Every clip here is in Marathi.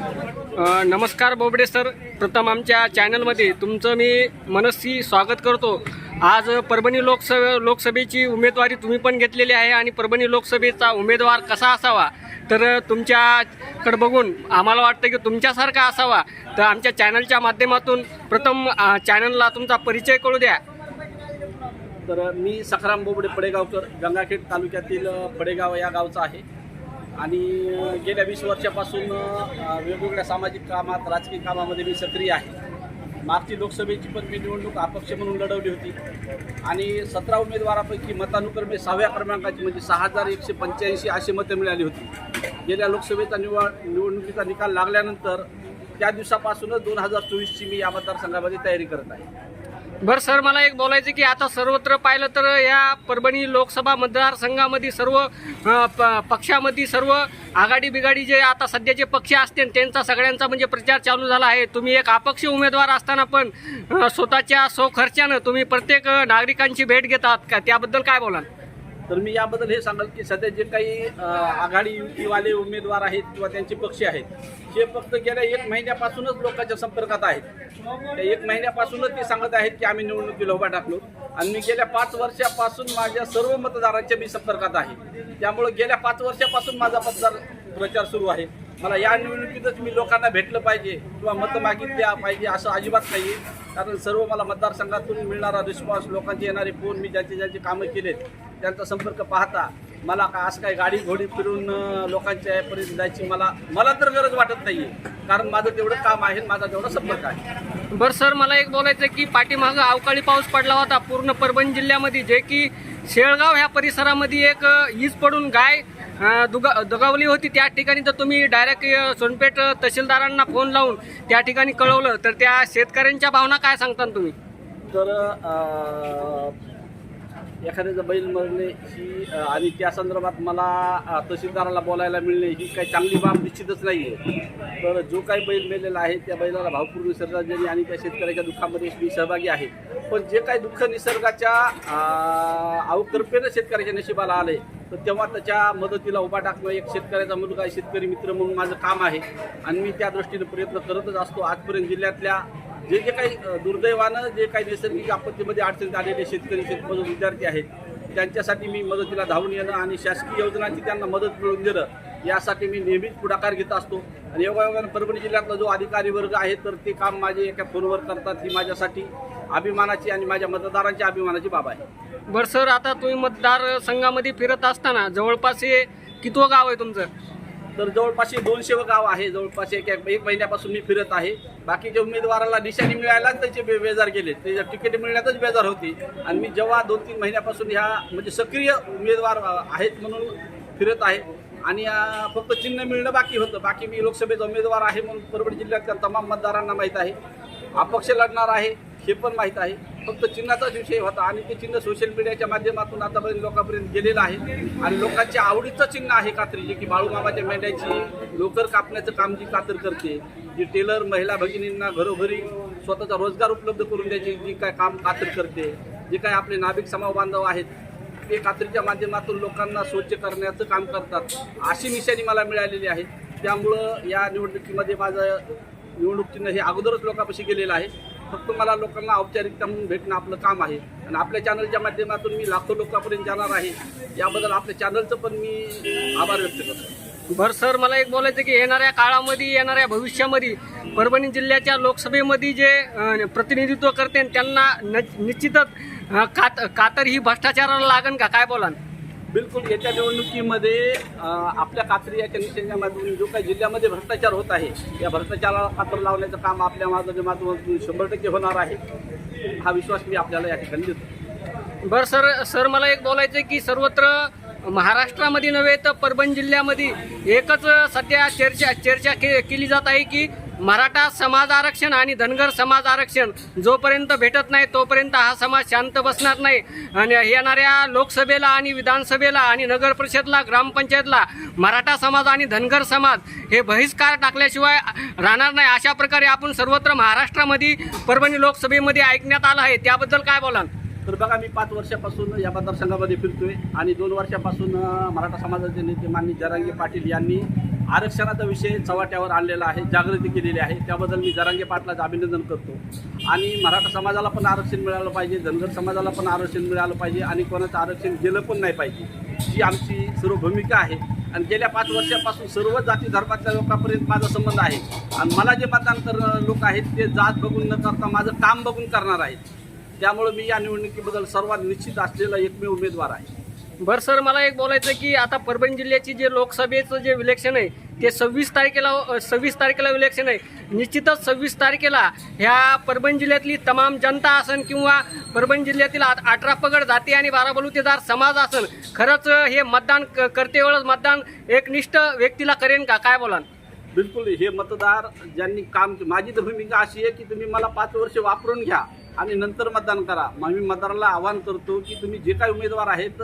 नमस्कार बोबडे सर. प्रथम आमच्या चॅनलमध्ये तुमचं मी मनस्सी स्वागत करतो. आज परभणी लोकसभे लोकसभेची उमेदवारी तुम्ही पण घेतलेली आहे आणि परभणी लोकसभेचा उमेदवार कसा असावा? तर तुमच्याकडे बघून आम्हाला वाटतं की तुमच्यासारखा असावा. तर आमच्या चॅनलच्या माध्यमातून प्रथम चॅनलला तुमचा परिचय कळू द्या. तर मी सखाराम बोबडे पडेगावकर गंगाखेड तालुक्यातील पडेगाव या गावचा आहे. आणि गेल्या वीस वर्षापासून वेगवेगळ्या सामाजिक कामात राजकीय कामामध्ये मी सक्रिय आहे. मागची लोकसभेची पण मी निवडणूक अपक्ष म्हणून लढवली होती. आणि सतरा उमेदवारापैकी मतानुक्रमे सहाव्या क्रमांकाची म्हणजे सहा हजार एकशे पंच्याऐंशी अशी मतं मिळाली होती. गेल्या लोकसभेचा निवड निवडणुकीचा निकाल लागल्यानंतर त्या दिवसापासूनच दोन हजार चोवीसची मी या मतदारसंघामध्ये तयारी करत आहे. बरं सर मला एक बोलायचं की आता सर्वत्र पाहिलं तर या परभणी लोकसभा मतदारसंघामध्ये सर्व प- पक्षामध्ये सर्व आघाडी बिघाडी जे आता सध्याचे पक्ष असतील त्यांचा सगळ्यांचा म्हणजे प्रचार चालू झाला आहे. तुम्ही एक अपक्ष उमेदवार असताना पण स्वतःच्या स्वखर्चानं तुम्ही प्रत्येक नागरिकांची भेट घेतात का? त्याबद्दल काय बोलाल? तर मी याबद्दल हे सांगाल की सध्या जे काही आघाडी युतीवाले उमेदवार आहेत किंवा त्यांचे पक्ष आहेत ते फक्त गेल्या एक महिन्यापासूनच लोकांच्या संपर्कात आहेत. त्या एक महिन्यापासूनच ते सांगत आहेत की आम्ही निवडणुकीला उभा टाकलो. आणि मी गेल्या पाच वर्षापासून माझ्या सर्व मतदारांच्या मी संपर्कात आहे. त्यामुळे गेल्या पाच वर्षापासून माझा मतदार प्रचार सुरू आहे. मला या निवडणुकीतच मी लोकांना भेटलं पाहिजे किंवा मतं मागितल्या पाहिजे असं अजिबात नाही कारण सर्व मला मतदारसंघातून मिळणारा रिस्पॉन्स लोकांचे येणारे फोन मी ज्याचे ज्यांचे कामं केलेत त्यांचा संपर्क पाहता मला का असं काय गाडी घोडी फिरून अं, लोकांच्या यापर्यंत जायची मला मला तर गरज वाटत नाही कारण माझं तेवढं काम आहे माझा तेवढा संपर्क आहे. बरं सर मला एक बोलायचं की पाठीमागं अवकाळी पाऊस पडला होता पूर्ण परभणी जिल्ह्यामध्ये जे की शेळगाव ह्या परिसरामध्ये एक ईज पडून गाय दुगा दगावली होती. त्या ठिकाणी तर तुम्ही डायरेक्ट सोनपेठ तहसीलदारांना फोन लावून त्या ठिकाणी कळवलं. तर त्या शेतकऱ्यांच्या भावना काय सांगता तुम्ही? तर एखाद्याचं बैल मरणे ही आणि त्या संदर्भात मला तहसीलदाराला बोलायला मिळणे ही काही चांगली बाब निश्चितच नाही आहे तर जो काही बैल मेलेला आहे त्या बैलाला भावपूर्ण श्रद्धांजली आणि त्या शेतकऱ्याच्या दुःखामध्ये मी सहभागी आहे. पण जे काही दुःख निसर्गाच्या अं, अवकल्पेनं शेतकऱ्याच्या नशिबाला आले तर तेव्हा त्याच्या मदतीला उभा टाकणं एक शेतकऱ्याचा मुलगा शेतकरी मित्र म्हणून माझं काम आहे. आणि मी त्या दृष्टीने प्रयत्न करतच असतो. आजपर्यंत जिल्ह्यातल्या जे जे काही दुर्दैवानं जे काही नैसर्गिक आपत्तीमध्ये अडचणीत आलेले शेतकरी शेतमजूर विद्यार्थी आहेत त्यांच्यासाठी मी मदतीला धावून येणं आणि शासकीय योजनांची त्यांना मदत मिळवून देणं यासाठी मी नेहमीच पुढाकार घेत असतो. आणि योगायोगानं परभणी जिल्ह्यातला जो अधिकारी वर्ग आहे तर ते काम माझे एका फोनवर करतात. ही माझ्यासाठी अभिमानाची आणि माझ्या मतदारांच्या अभिमानाची बाब आहे. बरं सर आता तुम्ही मतदार संघामध्ये फिरत असताना जवळपास हे कितवं गाव आहे तुमचं? तर जवळपास दोनशे गाव आहे. जवळपास एक एक महिन्यापासून मी फिरत आहे. बाकीच्या उमेदवाराला निशाणी मिळायलाच त्याचे बे- बेजार गेले त्याच्या तिकीट मिळण्यातच बेजार होती. आणि मी जेव्हा दोन तीन महिन्यापासून ह्या म्हणजे सक्रिय उमेदवार आहेत म्हणून फिरत आहे. आणि फक्त चिन्ह मिळणं बाकी होतं. बाकी मी लोकसभेचा उमेदवार आहे म्हणून परभणी जिल्ह्यातल्या तमाम मतदारांना माहीत आहे. अपक्ष लढणार आहे हे पण माहीत आहे. फक्त चिन्हाचाच विषय होता आणि ते चिन्ह सोशल मीडियाच्या माध्यमातून आतापर्यंत लोकांपर्यंत गेलेलं आहे. आणि लोकांच्या आवडीचं चिन्ह आहे कात्री जे की बाळूमामाच्या मेंढ्याची लोकर कापण्याचं काम जी कातर करते जी टेलर महिला भगिनींना घरोघरी स्वतःचा रोजगार उपलब्ध करून द्यायची जी काय काम कातर करते जे काय आपले नाभिक समाज बांधव आहेत ते कात्रीच्या माध्यमातून लोकांना स्वच्छ करण्याचं काम करतात. अशी निशाणी मला मिळालेली आहे. त्यामुळं या निवडणुकीमध्ये माझं निवडणूक चिन्ह हे अगोदरच लोकांपाशी गेलेलं आहे. फक्त मला लोकांना औपचारिकता म्हणून भेटणं आपलं काम आहे. आणि आपल्या चॅनलच्या माध्यमातून मी लाखो लोकांपर्यंत जाणार आहे. याबद्दल आपल्या चॅनलचं पण मी आभार व्यक्त करतो. बरं सर मला एक बोलायचं की येणाऱ्या काळामध्ये येणाऱ्या भविष्यामध्ये परभणी जिल्ह्याच्या लोकसभेमध्ये जे प्रतिनिधित्व करते त्यांना न निश्चितच कात कातर ही भ्रष्टाचाराला लागन का? काय बोलान बिलकुल येत्या निवडणुकीमध्ये आपल्या कात्री याच्या निषेधामधून जो काही जिल्ह्यामध्ये भ्रष्टाचार होत आहे या भ्रष्टाचाराला कातर लावण्याचं काम आपल्या माझं माध्यमातून शंभर टक्के होणार आहे. हा विश्वास मी आपल्याला या ठिकाणी देतो. बरं सर सर मला एक बोलायचं आहे की सर्वत्र महाराष्ट्रामध्ये नव्हे तर परभणी जिल्ह्यामध्ये एकच सध्या चर्चा चर्चा के केली जात आहे की मराठा समाज आरक्षण आणि धनगर समाज आरक्षण जोपर्यंत भेटत नाही तोपर्यंत हा समाज शांत बसणार नाही. आणि येणाऱ्या लोकसभेला आणि विधानसभेला आणि नगर परिषदला ग्रामपंचायतला मराठा समाज आणि धनगर समाज हे बहिष्कार टाकल्याशिवाय राहणार नाही. अशा प्रकारे आपण सर्वत्र महाराष्ट्रामध्ये परभणी लोकसभेमध्ये ऐकण्यात आलं आहे. त्याबद्दल काय बोलाल? तर बघा मी पाच वर्षापासून या मतदारसंघामध्ये फिरतोय आणि दोन वर्षापासून मराठा समाजाचे नेते माननीय जरांगे पाटील यांनी आरक्षणाचा विषय चव्हाट्यावर आणलेला आहे जागृती केलेली आहे. त्याबद्दल मी जरांगे पाटलाचं अभिनंदन करतो. आणि मराठा समाजाला पण आरक्षण मिळालं पाहिजे धनगर समाजाला पण आरक्षण मिळालं पाहिजे आणि कोणाचं आरक्षण गेलं पण नाही पाहिजे ही आमची सर्व भूमिका आहे. आणि गेल्या पाच वर्षापासून सर्व जाती धर्मातल्या लोकांपर्यंत माझा संबंध आहे. आणि मला जे मतदान लोक आहेत ते जात बघून न करता माझं काम बघून करणार आहेत. त्यामुळे मी या निवडणुकीबद्दल सर्वात निश्चित असलेला एकमेव उमेदवार आहे. बरं सर मला एक बोलायचं की आता परभणी जिल्ह्याची जे लोकसभेचं जे इलेक्शन आहे ते सव्वीस तारखेला सव्वीस तारखेला इलेक्शन आहे. निश्चितच सव्वीस तारखेला ह्या परभणी जिल्ह्यातली तमाम जनता असन किंवा परभणी जिल्ह्यातील अठरा पगड जाती आणि बारा बलुतेदार समाज असन खरंच हे मतदान क- करते वेळेस मतदान एकनिष्ठ व्यक्तीला करेन का? काय बोलाल? बिलकुल हे मतदार ज्यांनी काम माझी तर भूमिका अशी आहे की तुम्ही मला पाच वर्ष वापरून घ्या. आणि नंतर मतदान करा. मग मी मतदाराला आवाहन करतो की तुम्ही जे काही उमेदवार आहेत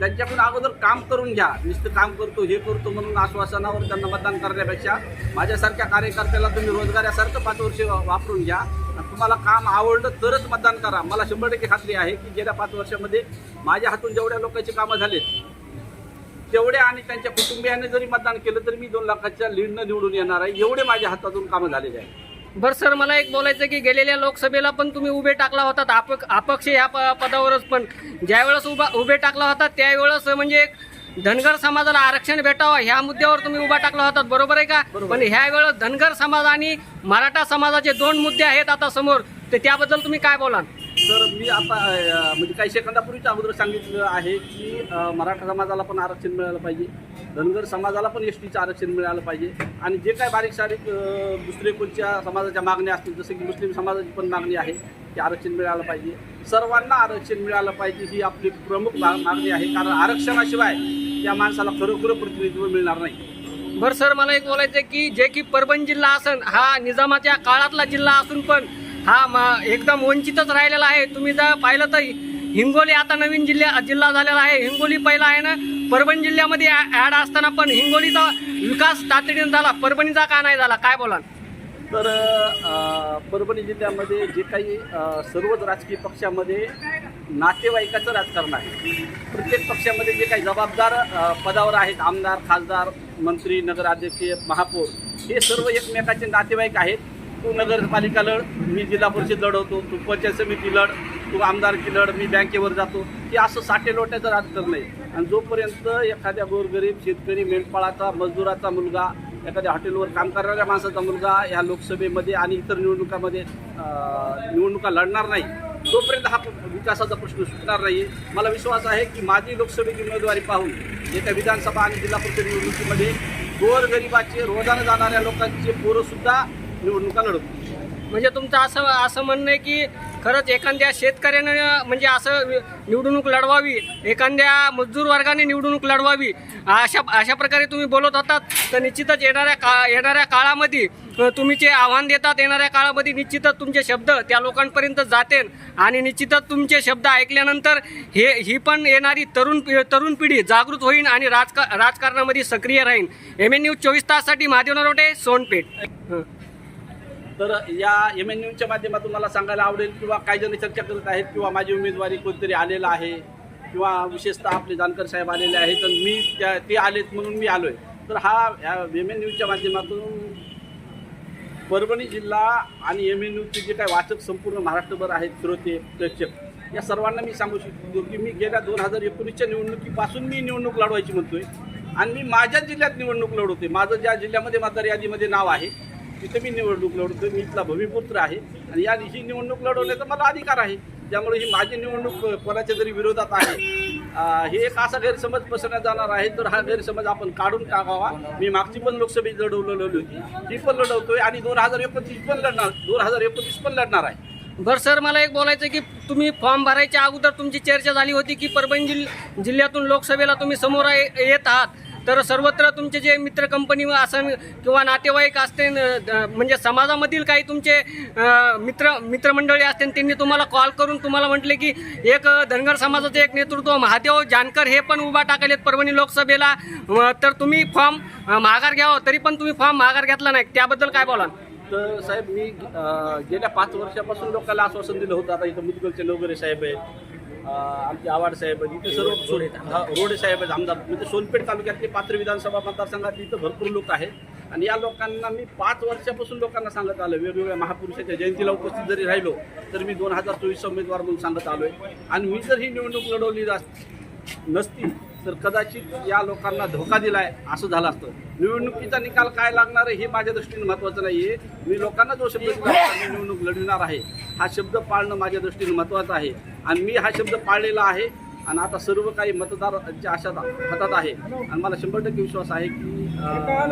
त्यांच्याकडून अगोदर काम करून घ्या. नुसतं काम करतो हे करतो म्हणून आश्वासनावर त्यांना मतदान करण्यापेक्षा माझ्यासारख्या कार्यकर्त्याला तुम्ही रोजगारासारखं पाच वर्ष वापरून घ्या. तुम्हाला काम आवडलं तरच मतदान करा. मला शंभर टक्के खात्री आहे की गेल्या पाच वर्षामध्ये माझ्या हातून जेवढ्या लोकांची कामं झालेत तेवढ्या आणि त्यांच्या कुटुंबियाने जरी मतदान केलं तरी मी दोन लाखाच्या लीडनं निवडून येणार आहे. एवढे माझ्या हातातून कामं झालेले आहे बरं सर मला एक बोलायचं की गेलेल्या लोकसभेला पण तुम्ही उभे टाकला होता अपक अपक्ष ह्या पदावरच पण. ज्यावेळेस उभा उभे टाकला होता त्यावेळेस म्हणजे एक धनगर समाजाला आरक्षण भेटावं ह्या मुद्द्यावर तुम्ही उभा टाकला होता बरोबर आहे का. पण ह्या वेळेस धनगर समाज आणि मराठा समाजाचे दोन मुद्दे आहेत आता समोर. तर त्याबद्दल तुम्ही काय बोलाल? तर मी आता म्हणजे काही सेकंदापूर्वीच अगोदर सांगितलं आहे की मराठा समाजाला पण आरक्षण मिळालं पाहिजे. धनगर समाजाला पण एस टीचं आरक्षण मिळालं पाहिजे. आणि जे काय बारीक सारीक दुसरे कोणत्या समाजाच्या मागण्या असतील जसं की मुस्लिम समाजाची पण मागणी आहे की आरक्षण मिळालं पाहिजे. सर्वांना आरक्षण मिळालं पाहिजे ही आपली प्रमुख मागणी आहे. कारण आरक्षणाशिवाय त्या माणसाला खरोखर प्रतिनिधित्व मिळणार नाही. भर सर मला एक बोलायचं की जे की परभणी जिल्हा असन हा निजामाच्या काळातला जिल्हा असून पण हा म- एकदम वंचितच राहिलेला आहे. तुम्ही जर पाहिलं तर हिंगोली आता नवीन जिल्हा जिल्हा झालेला आहे. हिंगोली पहिला आहे ना परभणी जिल्ह्यामध्ये ॲड असताना पण हिंगोलीचा विकास तातडीने झाला. परभणीचा का नाही झाला? काय बोलाल? तर परभणी जिल्ह्यामध्ये जे काही सर्वच राजकीय पक्षामध्ये नातेवाईकाचं राजकारण आहे. प्रत्येक पक्षामध्ये जे काही जबाबदार पदावर आहेत आमदार खासदार मंत्री नगराध्यक्ष महापौर हे सर्व एकमेकाचे नातेवाईक आहेत. तू नगरपालिका लढ मी जिल्हा परिषद लढवतो तू पंचायत समिती लढ तू आमदारकी लढ मी बँकेवर जातो. हे असं साठे लोट्याचं राजकारण नाही आणि जोपर्यंत एखाद्या गोरगरीब शेतकरी मेंढपाळाचा मजदुराचा मुलगा एखाद्या हॉटेलवर काम करणाऱ्या माणसाचा मुलगा या लोकसभेमध्ये आणि इतर निवडणुकामध्ये निवडणुका लढणार नाही तोपर्यंत हा विकासाचा प्रश्न सुटणार नाही. मला विश्वास आहे की माझी लोकसभेची उमेदवारी पाहून येत्या विधानसभा आणि जिल्हा परिषद निवडणुकीमध्ये गोरगरिबाचे रोजानं जाणाऱ्या लोकांचे पोरंसुद्धा निवडणुका लढवतो म्हणजे तुमचं असं असं म्हणणं आहे की खरंच एखाद्या शेतकऱ्यानं म्हणजे असं निवडणूक लढवावी एखाद्या मजदूर वर्गाने निवडणूक लढवावी अशा अशा प्रकारे तुम्ही बोलत होतात तर निश्चितच येणाऱ्या का येणाऱ्या काळामध्ये तुम्ही जे आव्हान देतात येणाऱ्या काळामध्ये निश्चितच तुमचे शब्द त्या लोकांपर्यंत जाते आणि निश्चितच तुमचे शब्द ऐकल्यानंतर हे ही पण येणारी तरुण पि- तरुण पिढी जागृत होईल आणि राजका राजकारणामध्ये सक्रिय राहील एम एन न्यूज चोवीस ताससाठी महादेव नरोटे सोनपेठ. तर या एम एन न्यूजच्या माध्यमातून मला सांगायला आवडेल किंवा काही जण चर्चा करत आहेत किंवा माझी उमेदवारी कोणतरी आलेलं आहे किंवा विशेषतः आपले जानकर साहेब आलेले आहेत तर मी त्या ते आलेत म्हणून मी आलो आहे तर हा एम एन न्यूजच्या माध्यमातून परभणी जिल्हा आणि एम एन यूचे जे काही वाचक संपूर्ण महाराष्ट्रभर आहेत श्रोते प्रेक्षक या सर्वांना मी सांगू शकतो की मी गेल्या दोन हजार एकोणीसच्या निवडणुकीपासून मी निवडणूक लढवायची म्हणतोय. आणि मी माझ्या जिल्ह्यात निवडणूक लढवते माझं ज्या जिल्ह्यामध्ये मतदार यादीमध्ये नाव आहे तिथे मी निवडणूक लढवतो. मी इथला भूमिपुत्र आहे. आणि या ही निवडणूक लढवण्याचा मला अधिकार आहे. त्यामुळे ही माझी निवडणूक कोणाच्या जरी विरोधात आहे. हे एक असा गैरसमज पसरण्यात जाणार आहे. तर हा गैरसमज आपण काढून टाकावा. मी मागची पण लोकसभेत लढवलं होती. ती पण लढवतोय. आणि दोन हजार एकोणतीस पण लढणार. दोन हजार एकोणतीस पण लढणार आहे. बरं सर मला एक बोलायचं की तुम्ही फॉर्म भरायच्या अगोदर तुमची चर्चा झाली होती की परभणी जिल्ह्यातून लोकसभेला तुम्ही समोर येत आहात. तर सर्वत्र तुमचे जे मित्र कंपनी असन किंवा नातेवाईक असते म्हणजे समाजामधील काही तुमचे मित्र मित्रमंडळी असतील त्यांनी तुम्हाला कॉल करून तुम्हाला म्हटले की एक धनगर समाजाचे एक नेतृत्व महादेव जानकर हे पण उभा टाकलेत परभणी लोकसभेला. तर तुम्ही फॉर्म माघार घ्यावं तरी पण तुम्ही फॉर्म माघार घेतला नाही. त्याबद्दल काय बोलाल? तर साहेब मी गेल्या पाच वर्षापासून लोकांना आश्वासन दिलं होतं. आता इथं मुदगलचे लोगरे साहेब आहेत. आमचे आवाड साहेब इथे सर्व सोड हा, रोडे साहेब आहेत आमदार. म्हणजे सोनपेठ तालुक्यातले पात्र विधानसभा मतदारसंघात इथं भरपूर लोक आहेत. आणि या लोकांना मी पाच वर्षापासून लोकांना सांगत आलो वेगवेगळ्या महापुरुषाच्या जयंतीला उपस्थित जरी राहिलो तर मी दोन हजार चोवीस उमेदवार म्हणून सांगत आलो आहे आणि मी जर ही निवडणूक लढवली अस- नसती तर कदाचित या लोकांना धोका दिलाय असं झालं असतं. निवडणुकीचा निकाल काय लागणार आहे हे माझ्या दृष्टीने महत्त्वाचं नाहीये. मी लोकांना जो शब्द मी निवडणूक लढविणार आहे हा शब्द पाळणं माझ्या दृष्टीने महत्त्वाचा आहे. आणि मी हा शब्द पाळलेला आहे आणि आता सर्व काही मतदारांच्या आशा हातात आहे. आणि मला शंभर टक्के विश्वास आहे की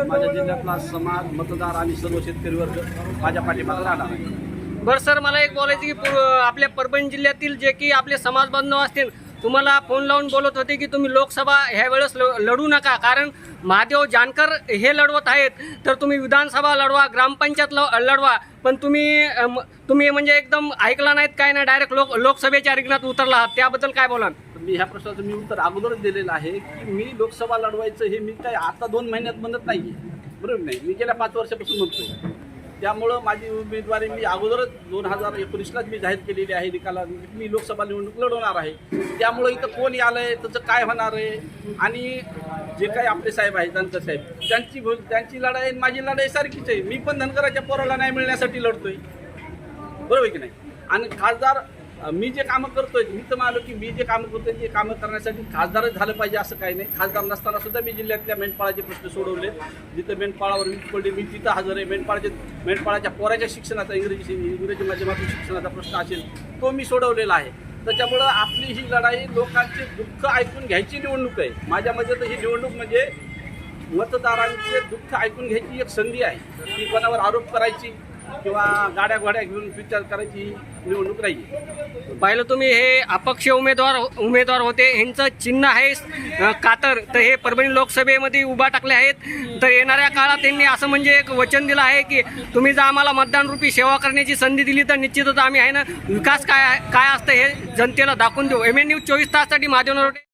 माझ्या जिल्ह्यातला समाज मतदार आणि सर्व शेतकरी वर्ग माझ्या पाठीमागे राहणार आहे. बरं सर मला एक बोलायचं की आपल्या परभणी जिल्ह्यातील जे की आपले समाज बांधव असतील तुम्हाला फोन लावून बोलत होते की तुम्ही लोकसभा ह्या वेळेस ल- लढू नका. कारण महादेव जानकर हे लढवत आहेत. तर तुम्ही विधानसभा लढवा ग्रामपंचायत लढवा. पण तुम्ही तुम्ही म्हणजे एकदम ऐकला नाहीत काय नाही डायरेक्ट लोक लोकसभेच्या रिंगणात उतरला आहात. त्याबद्दल काय बोलाल? मी ह्या प्रश्नाचं मी उत्तर अगोदरच दिलेलं आहे की मी लोकसभा लढवायचं हे मी काय आता दोन महिन्यात म्हणत नाही बरोबर नाही? मी गेल्या पाच वर्षापासून म्हणतोय. त्यामुळं माझी उमेदवारी मी अगोदरच दोन हजार एकोणीसलाच मी जाहीर केलेली आहे निकाला मी लोकसभा निवडणूक लढवणार आहे. त्यामुळं इथं कोण आहे त्याचं काय होणार आहे? आणि जे काही आपले साहेब आहेत जानकर साहेब त्यांची भूल त्यांची लढाई आणि माझी लढाई सारखीच आहे. मी पण धनगराच्या पोराला नाही मिळण्यासाठी लढतोय. बरोबर आहे की नाही? आणि खासदार मी जे कामं करतोय मी तर मानलो की मी जे कामं करतोय ते कामं करण्यासाठी खासदारच झालं पाहिजे असं काही नाही. खासदार नसताना सुद्धा मी जिल्ह्यातल्या मेंढपाळाचे प्रश्न सोडवले जिथं मेंढपाळावर वीज पडली मी तिथं हजर आहे. मेंढपाळाचे मेंढपाळाच्या पोराच्या शिक्षणाचा इंग्रजी इंग्रजी माध्यमातून शिक्षणाचा प्रश्न असेल तो मी सोडवलेला आहे. त्याच्यामुळं आपली ही लढाई लोकांचे दुःख ऐकून घ्यायची निवडणूक आहे. माझ्या मते तर ही निवडणूक म्हणजे मतदारांचे दुःख ऐकून घ्यायची एक संधी आहे. ती कोणावर आरोप करायची किंवा गाड्या घोड्या घेऊन विचार करायची निवडणूक राहील. पाहिलं तुम्ही हे अपक्ष उमेदवार उमेदवार होते. यांचं चिन्ह आहे कातर. तर हे परभणी लोकसभेमध्ये उभा टाकले आहेत. तर येणाऱ्या काळात त्यांनी असं म्हणजे एक वचन दिलं आहे की तुम्ही जर आम्हाला मतदानरूपी सेवा करण्याची संधी दिली तर निश्चितच आम्ही आहे ना विकास काय आहे- काय असतं हे जनतेला दाखवून देऊ. एम एन न्यूज चोवीस ताससाठी महादेव नरोटे